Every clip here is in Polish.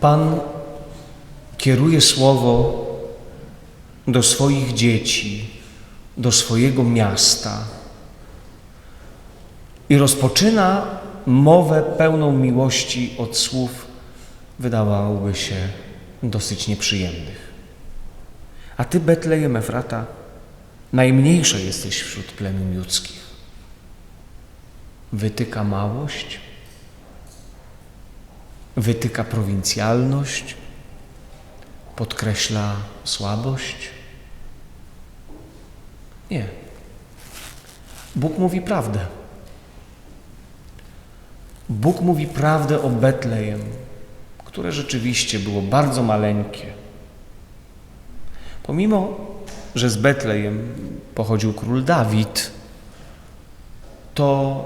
Pan kieruje słowo do swoich dzieci, do swojego miasta i rozpoczyna mowę pełną miłości od słów, wydawałoby się, dosyć nieprzyjemnych. A ty, Betlejem Efrata, najmniejsza jesteś wśród plemion ludzkich. Wytyka małość, wytyka prowincjalność, podkreśla słabość. Nie. Bóg mówi prawdę. Bóg mówi prawdę o Betlejem, które rzeczywiście było bardzo maleńkie. Pomimo, że z Betlejem pochodził król Dawid, to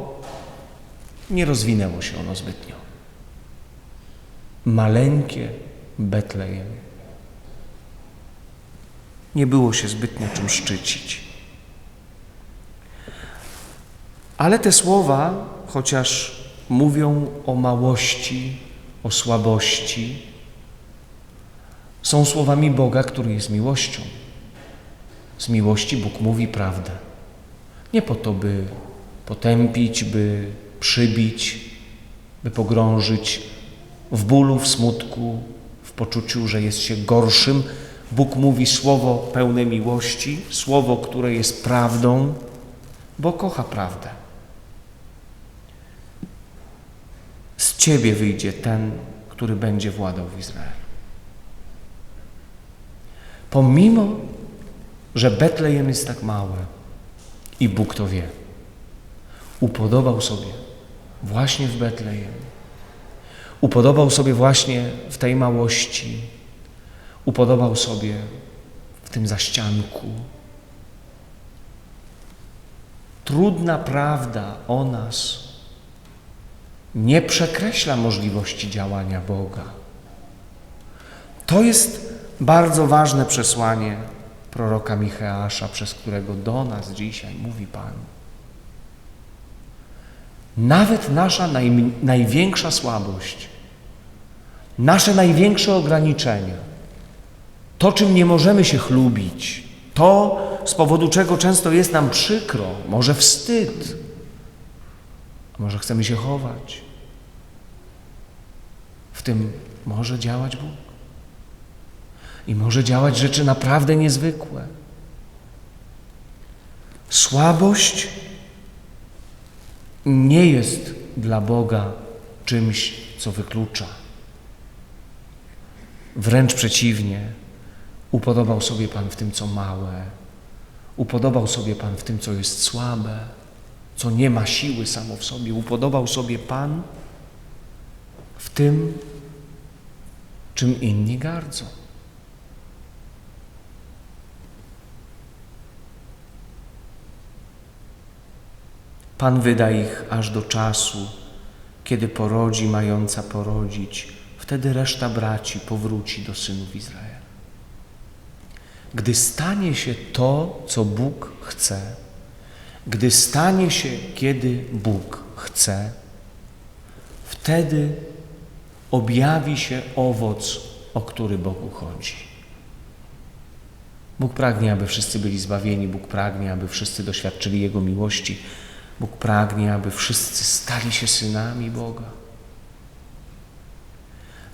nie rozwinęło się ono zbytnio. Maleńkie Betlejem. Nie było się zbytnio czym szczycić. Ale te słowa, chociaż mówią o małości, o słabości, są słowami Boga, który jest miłością. Z miłości Bóg mówi prawdę. Nie po to, by potępić, by przybić, by pogrążyć w bólu, w smutku, w poczuciu, że jest się gorszym. Bóg mówi słowo pełne miłości, słowo, które jest prawdą, bo kocha prawdę. Z ciebie wyjdzie ten, który będzie władał w Izraelu. Pomimo, że Betlejem jest tak małe i Bóg to wie, upodobał sobie właśnie w Betlejem, upodobał sobie właśnie w tej małości, upodobał sobie w tym zaścianku. Trudna prawda o nas nie przekreśla możliwości działania Boga. To jest bardzo ważne przesłanie proroka Micheasza, przez którego do nas dzisiaj mówi Pan. Nawet nasza naj, największa słabość, nasze największe ograniczenia, to czym nie możemy się chlubić, to z powodu czego często jest nam przykro, może wstyd, może chcemy się chować, w tym może działać Bóg. I może działać rzeczy naprawdę niezwykłe. Słabość nie jest dla Boga czymś, co wyklucza. Wręcz przeciwnie, upodobał sobie Pan w tym, co małe, upodobał sobie Pan w tym, co jest słabe, co nie ma siły samo w sobie, upodobał sobie Pan w tym, czym inni gardzą. Pan wyda ich aż do czasu, kiedy porodzi mająca porodzić, wtedy reszta braci powróci do synów Izraela. Gdy stanie się to, co Bóg chce, gdy stanie się, kiedy Bóg chce, wtedy objawi się owoc, o który Bogu chodzi. Bóg pragnie, aby wszyscy byli zbawieni, Bóg pragnie, aby wszyscy doświadczyli Jego miłości, Bóg pragnie, aby wszyscy stali się synami Boga.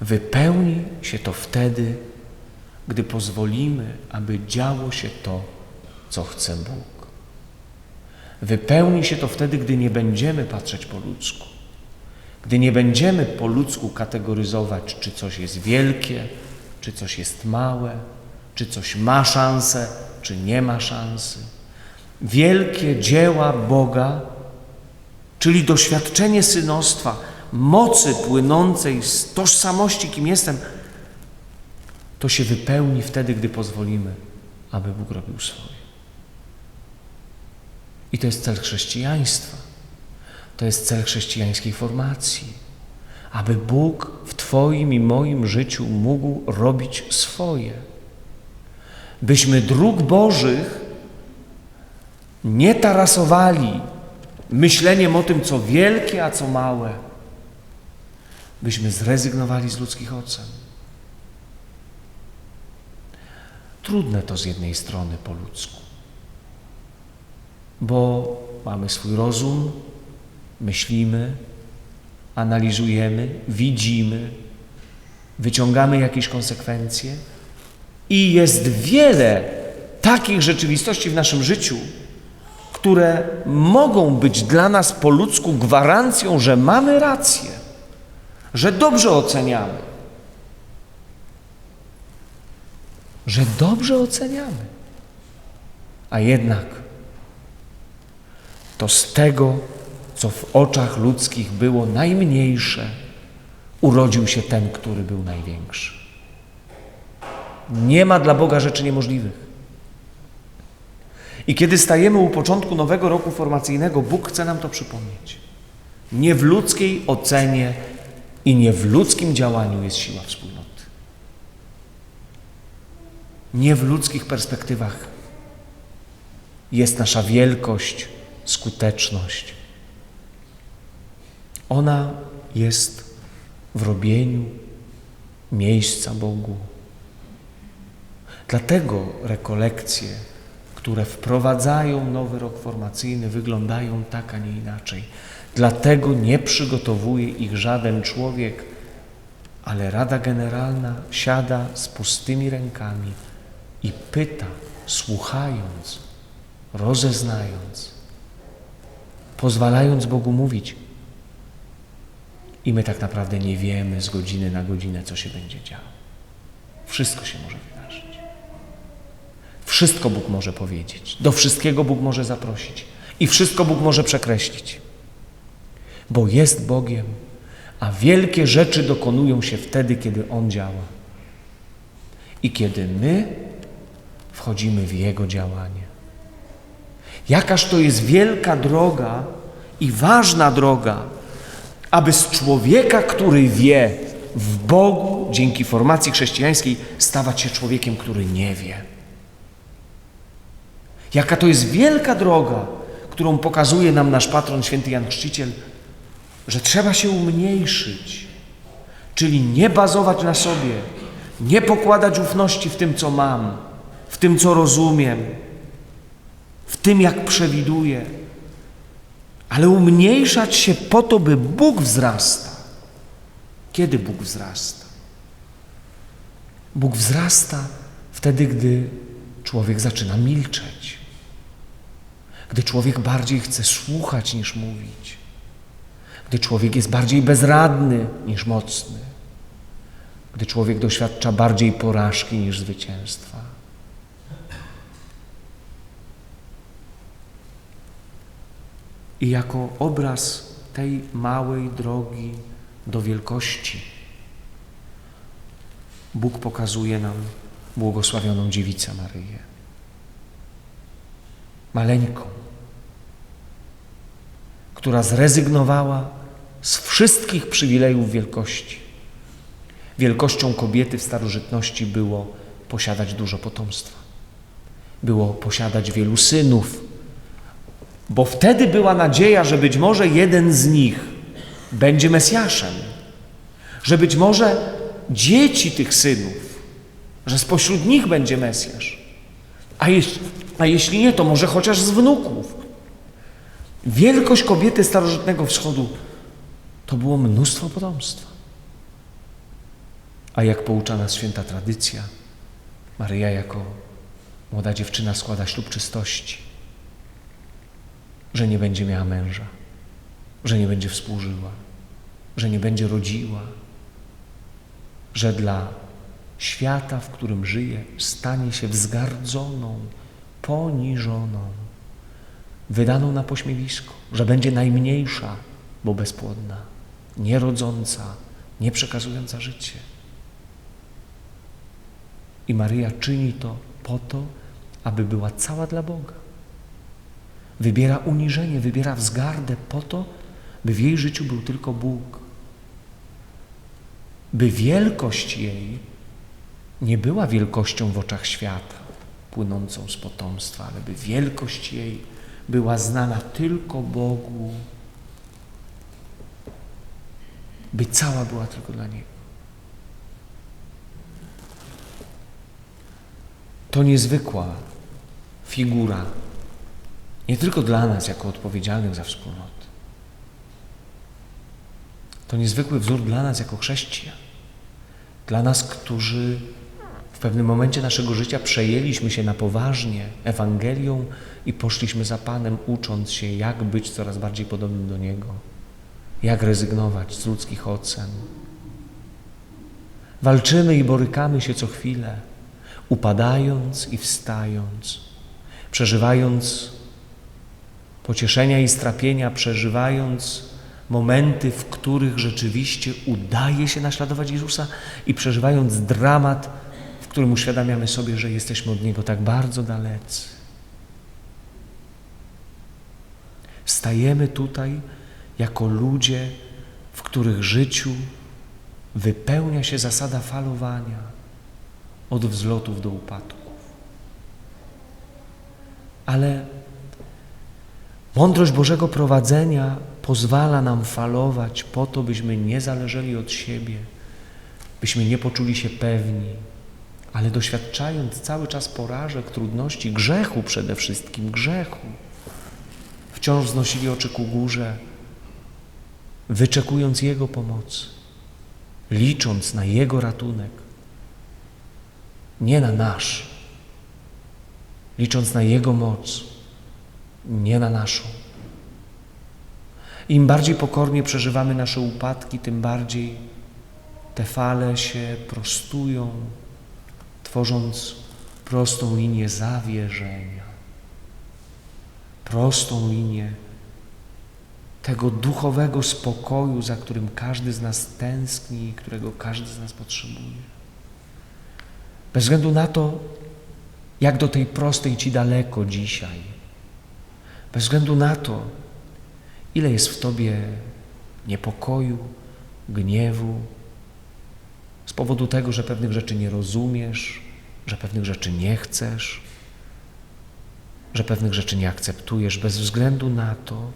Wypełni się to wtedy, gdy pozwolimy, aby działo się to, co chce Bóg. Wypełni się to wtedy, gdy nie będziemy patrzeć po ludzku, gdy nie będziemy po ludzku kategoryzować, czy coś jest wielkie, czy coś jest małe, czy coś ma szansę, czy nie ma szansy. Wielkie dzieła Boga, czyli doświadczenie synostwa, mocy płynącej z tożsamości, kim jestem, to się wypełni wtedy, gdy pozwolimy, aby Bóg robił swoje. I to jest cel chrześcijaństwa. To jest cel chrześcijańskiej formacji. Aby Bóg w Twoim i moim życiu mógł robić swoje. Byśmy dróg Bożych nie tarasowali myśleniem o tym, co wielkie, a co małe byśmy zrezygnowali z ludzkich ocen. Trudne to z jednej strony po ludzku, bo mamy swój rozum, myślimy, analizujemy, widzimy, wyciągamy jakieś konsekwencje i jest wiele takich rzeczywistości w naszym życiu, które mogą być dla nas po ludzku gwarancją, że mamy rację że dobrze oceniamy, że dobrze oceniamy. A jednak to z tego, co w oczach ludzkich było najmniejsze, urodził się ten, który był największy. Nie ma dla Boga rzeczy niemożliwych. I kiedy stajemy u początku nowego roku formacyjnego, Bóg chce nam to przypomnieć. Nie w ludzkiej ocenie i nie w ludzkim działaniu jest siła wspólnoty. Nie w ludzkich perspektywach jest nasza wielkość, skuteczność. Ona jest w robieniu miejsca Bogu. Dlatego rekolekcje, które wprowadzają nowy rok formacyjny, wyglądają tak, a nie inaczej. Dlatego nie przygotowuje ich żaden człowiek, ale Rada Generalna siada z pustymi rękami i pyta, słuchając, rozeznając, pozwalając Bogu mówić. I my tak naprawdę nie wiemy z godziny na godzinę, co się będzie działo. Wszystko się może wydarzyć. Wszystko Bóg może powiedzieć. Do wszystkiego Bóg może zaprosić. I wszystko Bóg może przekreślić. Bo jest Bogiem, a wielkie rzeczy dokonują się wtedy, kiedy On działa. I kiedy my wchodzimy w Jego działanie. Jakaż to jest wielka droga i ważna droga, aby z człowieka, który wie w Bogu, dzięki formacji chrześcijańskiej, stawać się człowiekiem, który nie wie. Jaka to jest wielka droga, którą pokazuje nam nasz patron święty Jan Chrzciciel, że trzeba się umniejszyć, czyli nie bazować na sobie, nie pokładać ufności w tym, co mam, w tym, co rozumiem, w tym, jak przewiduję, ale umniejszać się po to, by Bóg wzrasta. Kiedy Bóg wzrasta? Bóg wzrasta wtedy, gdy człowiek zaczyna milczeć, gdy człowiek bardziej chce słuchać niż mówić, gdy człowiek jest bardziej bezradny niż mocny, gdy człowiek doświadcza bardziej porażki niż zwycięstwa. I jako obraz tej małej drogi do wielkości Bóg pokazuje nam błogosławioną dziewicę Maryję. Maleńką, która zrezygnowała z wszystkich przywilejów wielkości. Wielkością kobiety w starożytności było posiadać dużo potomstwa. Było posiadać wielu synów, bo wtedy była nadzieja, że być może jeden z nich będzie Mesjaszem, że być może dzieci tych synów, że spośród nich będzie Mesjasz. A jeśli, a jeśli nie, to może chociaż z wnuków. Wielkość kobiety starożytnego wschodu to było mnóstwo potomstwa. A jak poucza nas święta tradycja, Maryja jako młoda dziewczyna składa ślub czystości, że nie będzie miała męża, że nie będzie współżyła, że nie będzie rodziła, że dla świata, w którym żyje, stanie się wzgardzoną, poniżoną, wydaną na pośmiewisko, że będzie najmniejsza, bo bezpłodna, nierodząca, nie przekazująca życie. I Maryja czyni to po to, aby była cała dla Boga. Wybiera uniżenie, wybiera wzgardę po to, by w jej życiu był tylko Bóg. By wielkość jej nie była wielkością w oczach świata, płynącą z potomstwa, ale by wielkość jej była znana tylko Bogu, by cała była tylko dla Niego. to niezwykła figura, nie tylko dla nas, jako odpowiedzialnych za wspólnotę. To niezwykły wzór dla nas, jako chrześcijan. Dla nas, którzy w pewnym momencie naszego życia przejęliśmy się na poważnie Ewangelią i poszliśmy za Panem, ucząc się, jak być coraz bardziej podobnym do Niego, jak rezygnować z ludzkich ocen. Walczymy i borykamy się co chwilę, upadając i wstając, przeżywając pocieszenia i strapienia, przeżywając momenty, w których rzeczywiście udaje się naśladować Jezusa i przeżywając dramat, w którym uświadamiamy sobie, że jesteśmy od Niego tak bardzo dalecy. Stajemy tutaj jako ludzie, w których życiu wypełnia się zasada falowania od wzlotów do upadków. Ale mądrość Bożego prowadzenia pozwala nam falować po to, byśmy nie zależeli od siebie, byśmy nie poczuli się pewni, ale doświadczając cały czas porażek, trudności, grzechu przede wszystkim, grzechu, wciąż wznosili oczy ku górze, wyczekując Jego pomocy, licząc na Jego ratunek, nie na nasz, licząc na Jego moc, nie na naszą. Im bardziej pokornie przeżywamy nasze upadki, tym bardziej te fale się prostują, tworząc prostą linię zawierzenia, prostą linię tego duchowego spokoju, za którym każdy z nas tęskni i którego każdy z nas potrzebuje. Bez względu na to, jak do tej prostej Ci daleko dzisiaj, bez względu na to, ile jest w Tobie niepokoju, gniewu, z powodu tego, że pewnych rzeczy nie rozumiesz, że pewnych rzeczy nie chcesz, że pewnych rzeczy nie akceptujesz, bez względu na to,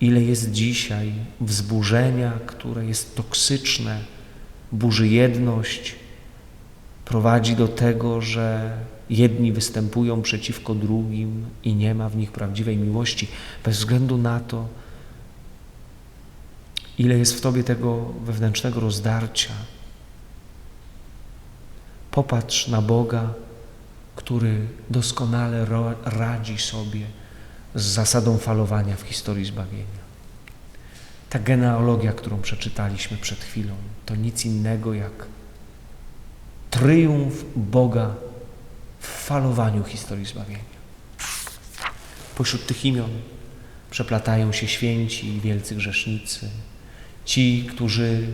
ile jest dzisiaj wzburzenia, które jest toksyczne, burzy jedność, prowadzi do tego, że jedni występują przeciwko drugim i nie ma w nich prawdziwej miłości, bez względu na to, ile jest w tobie tego wewnętrznego rozdarcia. Popatrz na Boga, który doskonale radzi sobie z zasadą falowania w historii zbawienia. Ta genealogia, którą przeczytaliśmy przed chwilą, to nic innego jak triumf Boga w falowaniu historii zbawienia. Pośród tych imion przeplatają się święci i wielcy grzesznicy, ci, którzy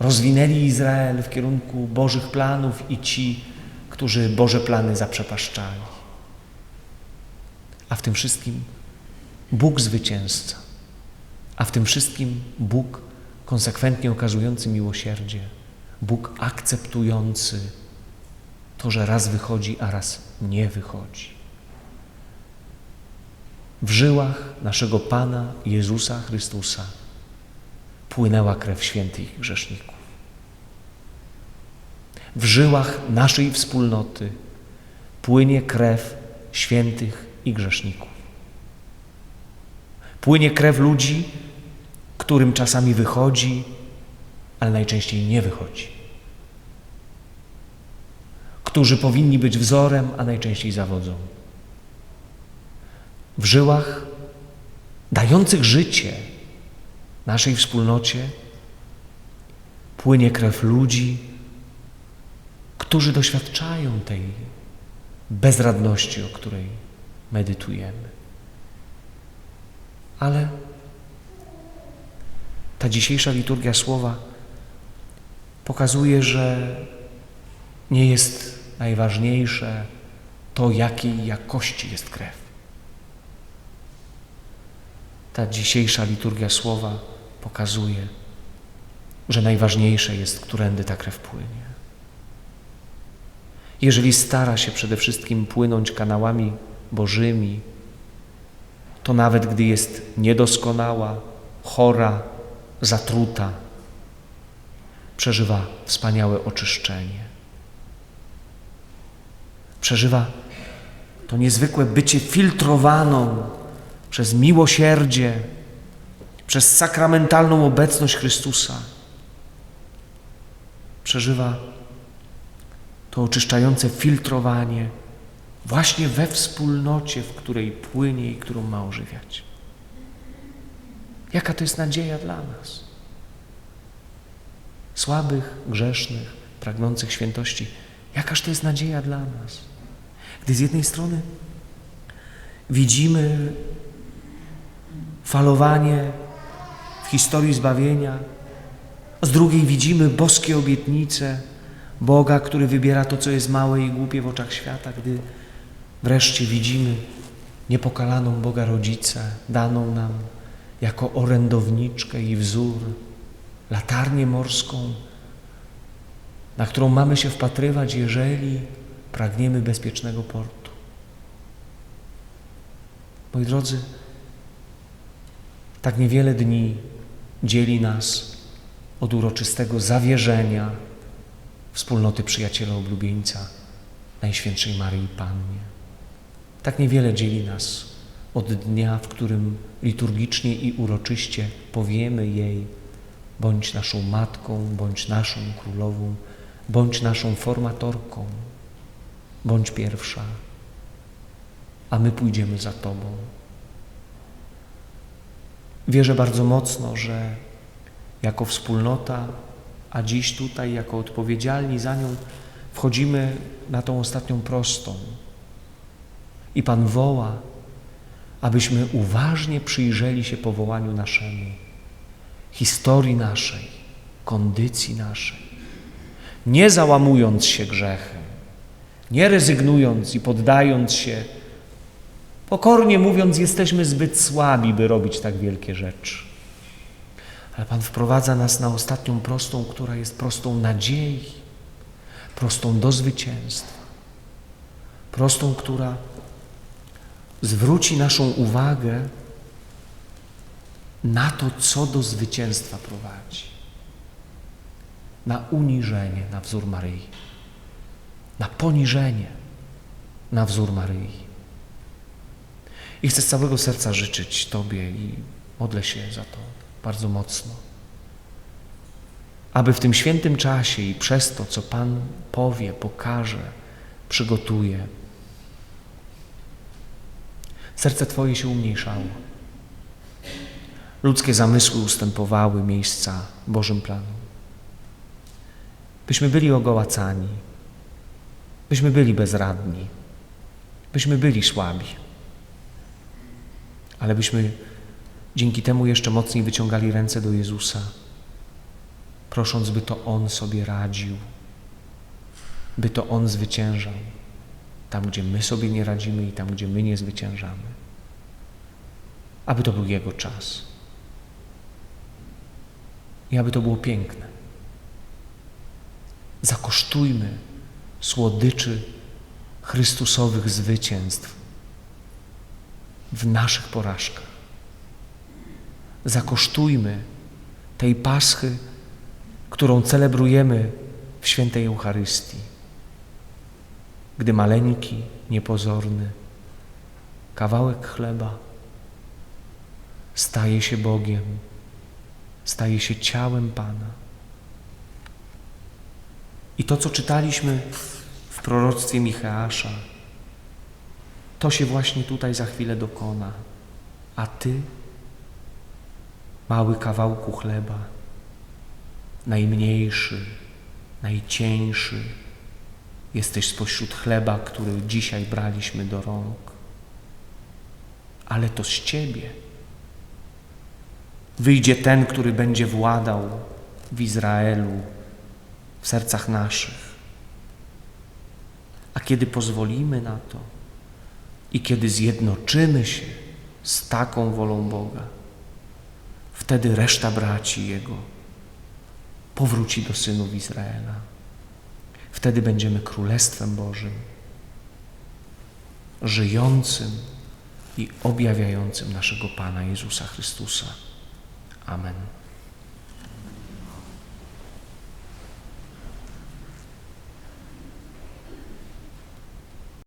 rozwinęli Izrael w kierunku Bożych planów i ci, którzy Boże plany zaprzepaszczali. A w tym wszystkim Bóg zwycięzca, a w tym wszystkim Bóg konsekwentnie okazujący miłosierdzie, Bóg akceptujący to, że raz wychodzi, a raz nie wychodzi. W żyłach naszego Pana Jezusa Chrystusa płynęła krew świętych grzeszników. W żyłach naszej wspólnoty płynie krew świętych i grzeszników. Płynie krew ludzi, którym czasami wychodzi, ale najczęściej nie wychodzi. Którzy powinni być wzorem, a najczęściej zawodzą. W żyłach dających życie naszej wspólnocie płynie krew ludzi, którzy doświadczają tej bezradności, o której medytujemy. Ale ta dzisiejsza liturgia słowa pokazuje, że nie jest najważniejsze to, jakiej jakości jest krew. Ta dzisiejsza liturgia słowa pokazuje, że najważniejsze jest, którędy ta krew płynie. Jeżeli stara się przede wszystkim płynąć kanałami Bożymi, to nawet gdy jest niedoskonała, chora, zatruta, przeżywa wspaniałe oczyszczenie. Przeżywa to niezwykłe bycie filtrowaną przez miłosierdzie, przez sakramentalną obecność Chrystusa. Przeżywa to oczyszczające filtrowanie właśnie we wspólnocie, w której płynie i którą ma ożywiać. Jaka to jest nadzieja dla nas? Słabych, grzesznych, pragnących świętości. Jakaż to jest nadzieja dla nas? Gdy z jednej strony widzimy falowanie w historii zbawienia, z drugiej widzimy boskie obietnice Boga, który wybiera to, co jest małe i głupie w oczach świata, gdy wreszcie widzimy niepokalaną Boga Rodzicę, daną nam jako orędowniczkę i wzór, latarnię morską, na którą mamy się wpatrywać, jeżeli pragniemy bezpiecznego portu. Moi drodzy, tak niewiele dni dzieli nas od uroczystego zawierzenia wspólnoty przyjaciela oblubieńca Najświętszej Maryi Pannie. Tak niewiele dzieli nas od dnia, w którym liturgicznie i uroczyście powiemy jej bądź naszą matką, bądź naszą królową, bądź naszą formatorką, bądź pierwsza, a my pójdziemy za Tobą. Wierzę bardzo mocno, że jako wspólnota, a dziś tutaj jako odpowiedzialni za nią wchodzimy na tą ostatnią prostą. I Pan woła, abyśmy uważnie przyjrzeli się powołaniu naszemu, historii naszej, kondycji naszej, nie załamując się grzechem, nie rezygnując i poddając się, pokornie mówiąc, jesteśmy zbyt słabi, by robić tak wielkie rzeczy. Ale Pan wprowadza nas na ostatnią prostą, która jest prostą nadziei, prostą do zwycięstwa, prostą, która zwróci naszą uwagę na to, co do zwycięstwa prowadzi. Na uniżenie na wzór Maryi, na poniżenie na wzór Maryi. I chcę z całego serca życzyć Tobie i modlę się za to bardzo mocno, aby w tym świętym czasie i przez to, co Pan powie, pokaże, przygotuje, serce Twoje się umniejszało. Ludzkie zamysły ustępowały miejsca Bożym planom. Byśmy byli ogołacani, byśmy byli bezradni, byśmy byli słabi, ale byśmy dzięki temu jeszcze mocniej wyciągali ręce do Jezusa, prosząc, by to On sobie radził, by to On zwyciężał tam, gdzie my sobie nie radzimy i tam, gdzie my nie zwyciężamy. Aby to był Jego czas. I aby to było piękne. Zakosztujmy słodyczy Chrystusowych zwycięstw w naszych porażkach. Zakosztujmy tej paschy, którą celebrujemy w świętej Eucharystii gdy maleńki, niepozorny kawałek chleba staje się Bogiem, staje się ciałem Pana. I to, co czytaliśmy w proroctwie Micheasza, to się właśnie tutaj za chwilę dokona. A Ty, mały kawałku chleba, najmniejszy, najcieńszy, Jesteś spośród chleba, który dzisiaj braliśmy do rąk. Ale to z Ciebie wyjdzie ten, który będzie władał w Izraelu, w sercach naszych. A kiedy pozwolimy na to i kiedy zjednoczymy się z taką wolą Boga, wtedy reszta braci Jego powróci do synów Izraela. Wtedy będziemy Królestwem Bożym, żyjącym i objawiającym naszego Pana Jezusa Chrystusa. Amen.